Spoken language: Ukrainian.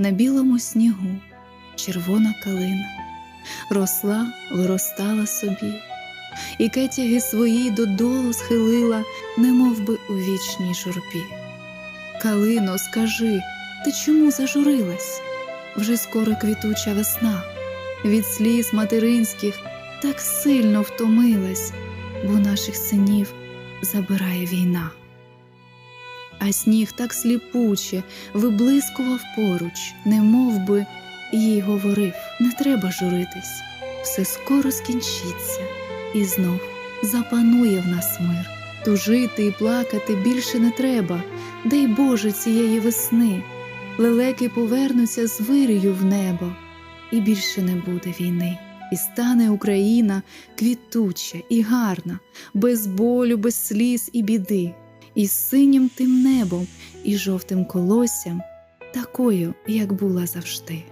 на білому снігу червона калина росла, виростала собі, і кетяги свої додолу схилила, немов би у вічній журбі. Калино, скажи, ти чому зажурилась? Вже скоро квітуча весна, від сліз материнських так сильно втомилась, бо наших синів забирає війна. А сніг так сліпуче виблискував поруч, немов би їй говорив: не треба журитись, все скоро скінчиться, і знов запанує в нас мир. Тужити і плакати більше не треба, дай Боже цієї весни. Лелеки повернуться з вирію в небо, і більше не буде війни. І стане Україна квітуча і гарна, без болю, без сліз і біди, і синім тим небом, і жовтим колоссям, такою, як була завжди.